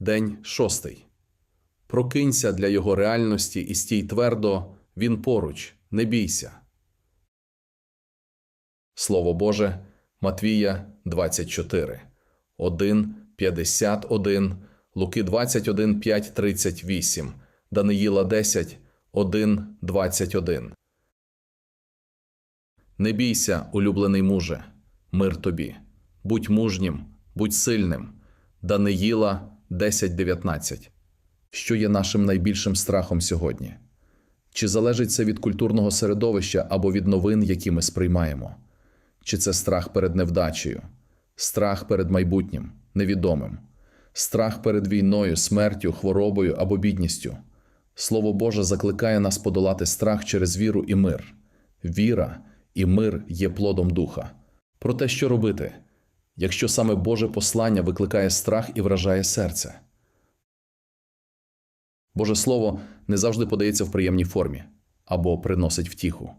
День шостий. Прокинься для його реальності і стій твердо, він поруч, не бійся. Слово Боже, Матвія 24, 1, 51, Луки 21, 5, 38, Даниїла 10, 1, 21. Не бійся, улюблений муже, мир тобі. Будь мужнім, будь сильним. Даниїла 10.19. Що є нашим найбільшим страхом сьогодні? Чи залежить це від культурного середовища або від новин, які ми сприймаємо? Чи це страх перед невдачею, страх перед майбутнім, невідомим, страх перед війною, смертю, хворобою або бідністю? Слово Боже закликає нас подолати страх через віру і мир. Віра і мир є плодом духа. Про те, що робити, якщо саме Боже послання викликає страх і вражає серце. Боже Слово не завжди подається в приємній формі або приносить втіху.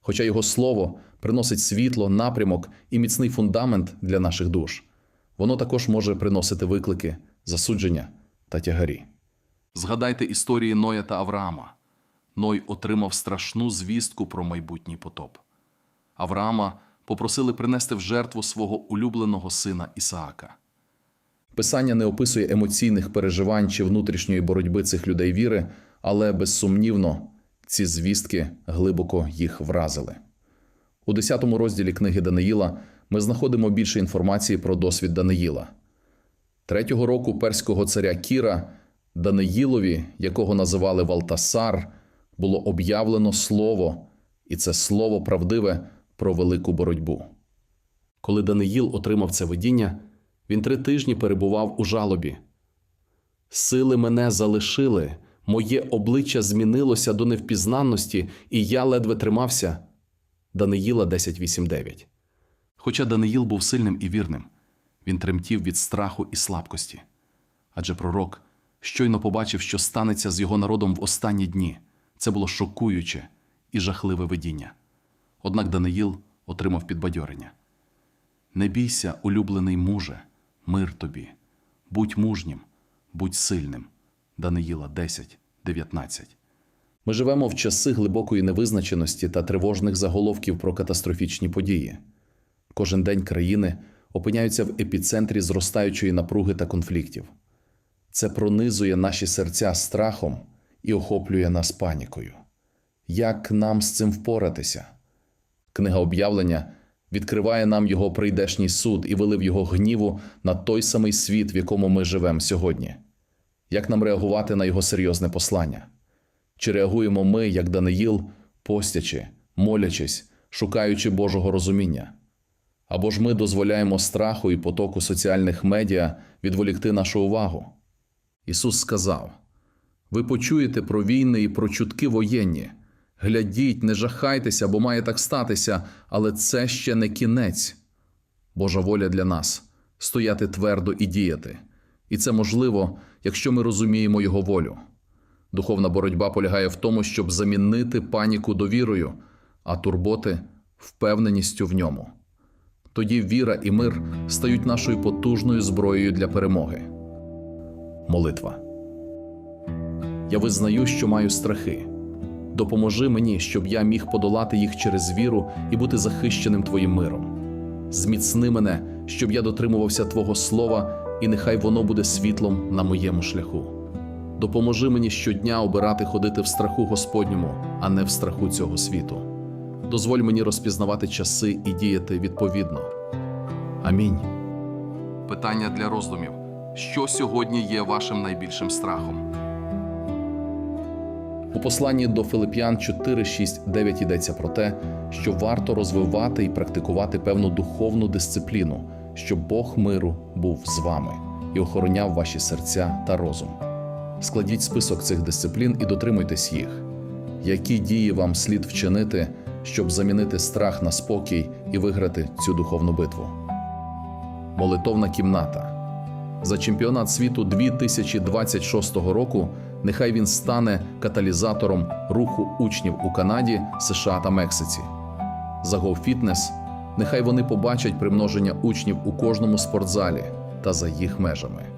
Хоча Його Слово приносить світло, напрямок і міцний фундамент для наших душ, воно також може приносити виклики, засудження та тягарі. Згадайте історії Ноя та Авраама. Ной отримав страшну звістку про майбутній потоп. Авраама попросили принести в жертву свого улюбленого сина Ісаака. Писання не описує емоційних переживань чи внутрішньої боротьби цих людей віри, але безсумнівно ці звістки глибоко їх вразили. У 10 розділі книги Даниїла ми знаходимо більше інформації про досвід Даниїла. Третього року перського царя Кіра Даниїлові, якого називали Валтасар, було об'явлено слово, і це слово правдиве про велику боротьбу. Коли Даниїл отримав це видіння, він три тижні перебував у жалобі. Сили мене залишили, моє обличчя змінилося до невпізнанності, і я ледве тримався. Даниїла 10.8.9. Хоча Даниїл був сильним і вірним, він тремтів від страху і слабкості. Адже пророк щойно побачив, що станеться з його народом в останні дні. Це було шокуюче і жахливе видіння. Однак Даниїл отримав підбадьорення. Не бійся, улюблений муже, мир тобі. Будь мужнім, будь сильним. Даниїла 10, 19. Ми живемо в часи глибокої невизначеності та тривожних заголовків про катастрофічні події. Кожен день країни опиняються в епіцентрі зростаючої напруги та конфліктів. Це пронизує наші серця страхом і охоплює нас панікою. Як нам з цим впоратися? Книга об'явлення відкриває нам його прийдешній суд і вилив його гніву на той самий світ, в якому ми живемо сьогодні. Як нам реагувати на його серйозне послання? Чи реагуємо ми, як Даниїл, постячи, молячись, шукаючи Божого розуміння? Або ж ми дозволяємо страху і потоку соціальних медіа відволікти нашу увагу? Ісус сказав: Ви почуєте про війни і про чутки воєнні. Глядіть, не жахайтеся, бо має так статися, але це ще не кінець. Божа воля для нас стояти твердо і діяти. І це можливо, якщо ми розуміємо Його волю. Духовна боротьба полягає в тому, щоб замінити паніку довірою, а турботи впевненістю в ньому. Тоді віра і мир стають нашою потужною зброєю для перемоги. Молитва. Я визнаю, що маю страхи. Допоможи мені, щоб я міг подолати їх через віру і бути захищеним Твоїм миром. Зміцни мене, щоб я дотримувався Твого слова, і нехай воно буде світлом на моєму шляху. Допоможи мені щодня обирати ходити в страху Господньому, а не в страху цього світу. Дозволь мені розпізнавати часи і діяти відповідно. Амінь. Питання для роздумів: що сьогодні є вашим найбільшим страхом? У посланні до Филип'ян 4, 6, 9 йдеться про те, що варто розвивати і практикувати певну духовну дисципліну, щоб Бог миру був з вами і охороняв ваші серця та розум. Складіть список цих дисциплін і дотримуйтесь їх. Які дії вам слід вчинити, щоб замінити страх на спокій і виграти цю духовну битву? Молитовна кімната. За чемпіонат світу 2026 року нехай він стане каталізатором руху учнів у Канаді, США та Мексиці. За GoFitness нехай вони побачать примноження учнів у кожному спортзалі та за їх межами.